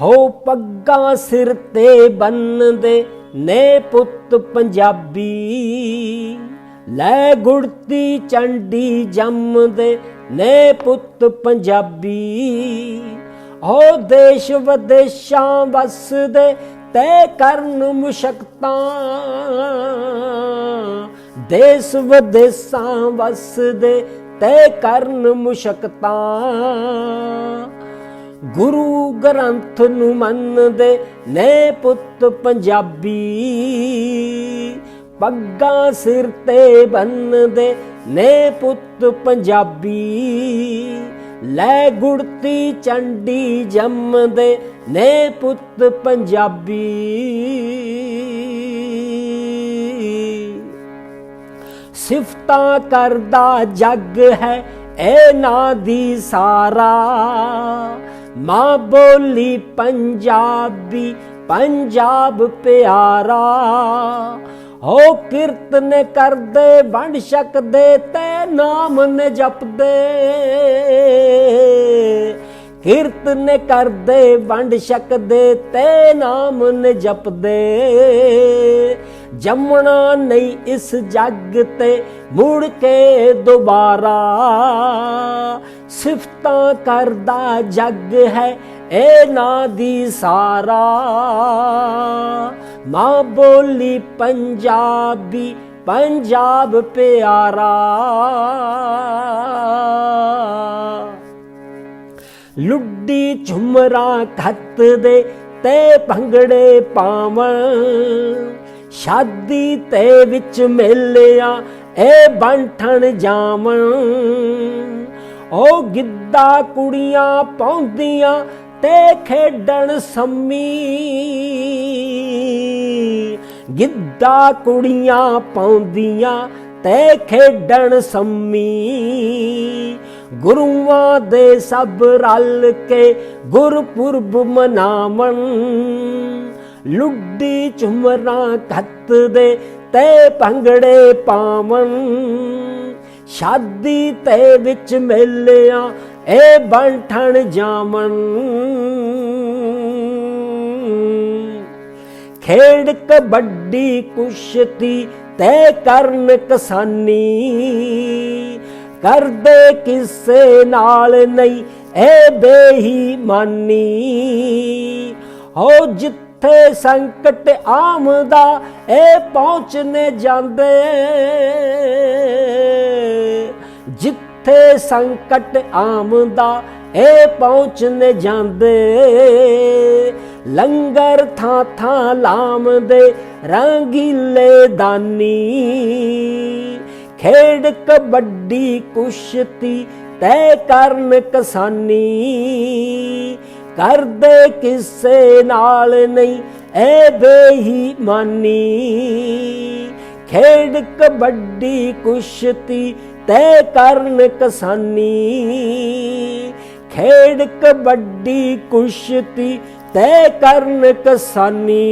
ਹੋ ਪੱਗਾਂ ਸਿਰ ਤੇ ਬੰਨਦੇ ਨੇ ਪੁੱਤ ਪੰਜਾਬੀ। ਲੈ ਗੁੜਤੀ ਚੰਡੀ ਜੰਮਦੇ ਨੇ ਪੁੱਤ ਪੰਜਾਬੀ। ਹੋ ਦੇਸ਼ ਵਿਦੇਸ਼ਾਂ ਵਸਦੇ ਤੈ ਕਰਨ ਮੁਸ਼ਕਤਾਂ। ਦੇਸ਼ ਵਿਦੇਸ਼ਾਂ ਵਸਦੇ ਤੈ ਕਰਨ ਮੁਸ਼ਕਤਾਂ। ਗੁਰੂ ਗ੍ਰੰਥ ਨੂੰ ਮੰਨਦੇ ਨੇ ਪੁੱਤ ਪੰਜਾਬੀ। ਪੱਗਾਂ ਸਿਰ ਤੇ ਬੰਨਦੇ ਨੇ ਪੁੱਤ ਪੰਜਾਬੀ। ਲੈ ਗੁੜਤੀ ਚੰਡੀ ਜੰਮਦੇ ਨੇ ਪੁੱਤ ਪੰਜਾਬੀ। ਸਿਫਤਾਂ ਕਰਦਾ ਜੱਗ ਹੈ ਐ ਨਾ ਦੀ ਸਾਰਾ। ਮਾਂ ਬੋਲੀ ਪੰਜਾਬੀ, ਪੰਜਾਬ ਪਿਆਰਾ। ਹੋ ਕੀਰਤਨ ਕਰਦੇ, ਵੰਡ ਛਕਦੇ, ਤੇ ਨਾਮ ਨੇ ਜਪਦੇ। ਕੀਰਤਨ ਕਰਦੇ, ਵੰਡ ਛਕਦੇ, ਤੇ ਨਾਮ ਨੇ ਜਪਦੇ। ਜੰਮਣਾ ਨਹੀਂ ਇਸ ਜੱਗ ਤੇ, ਮੁੜ ਕੇ ਦੁਬਾਰਾ। ਸਿਫਤਾਂ ਕਰਦਾ ਜੱਗ ਹੈ ਏ ਨਾ ਦੀ ਸਾਰਾ। ਮਾਂ ਬੋਲੀ ਪੰਜਾਬੀ, ਪੰਜਾਬ ਪਿਆਰਾ। ਲੁੱਡੀ ਝੁਮਰਾਂ ਖੱਤ ਦੇ ਤੇ ਭੰਗੜੇ ਪਾਵਣ ਸ਼ਾਦੀ ਤੇ ਵਿੱਚ ਮੇਲਿਆ ਏ ਬੰਠਣ ਜਾਵਣ ਉਹ ਗਿੱਧਾ ਕੁੜੀਆਂ ਪਾਉਂਦੀਆਂ ਤੇ ਖੇਡਣ ਸੰਮੀ। ਗਿੱਧਾ ਕੁੜੀਆਂ ਪਾਉਂਦੀਆਂ ਤੇ ਖੇਡਣ ਸੰਮੀ। ਗੁਰੂਆਂ ਦੇ ਸਭ ਰਲ ਕੇ ਗੁਰਪੁਰਬ ਮਨਾਵਣ। ਲੁੱਡੀ ਝੁਮਰਾਂ ਖੱਤ ਦੇ ਤੇ ਭੰਗੜੇ ਪਾਵਣ। ਸ਼ਾਦੀ ਤੇ ਵਿੱਚ ਮੇਲਿਆ, ਇਹ ਬੰਠਣ ਜਾਵਣ ਖੇਡ ਕਬੱਡੀ, ਕੁਸ਼ਤੀ ਤੈ ਕਰਨ ਕਸਾਨੀ। ਕਰਦੇ ਕਿਸੇ ਨਾਲ ਨਹੀਂ, ਇਹ ਬੇਈਮਾਨੀ ਹੋ ਜਿੱਥੇ ਸੰਕਟ ਆਮਦਾ ਏ ਪਹੁੰਚਨੇ ਜਾਂਦੇ। ਜਿੱਥੇ ਸੰਕਟ ਆਮਦਾ ਏ ਪਹੁੰਚਨੇ ਜਾਂਦੇ। ਲੰਗਰ ਥਾਂ ਥਾਂ ਲਾਮਦੇ, ਰੰਗੀਲੇ ਦਾਨੀ। ਖੇਡ ਕਬੱਡੀ, ਕੁਸ਼ਤੀ ਤੈ ਕਰਨ ਕਸਾਨੀ। ਕਰਦੇ ਕਿਸੇ ਨਾਲ ਨਹੀਂ ਐ ਮਾਨੀ ਖੇਡ ਕਬੱਡੀ, ਕੁਸ਼ਤੀ ਤੈ ਕਰਨ ਕਸਾਨੀ। ਖੇਡ ਕਬੱਡੀ ਕੁਸ਼ਤੀ ਤੈ ਕਰਨ ਕਸਾਨੀ।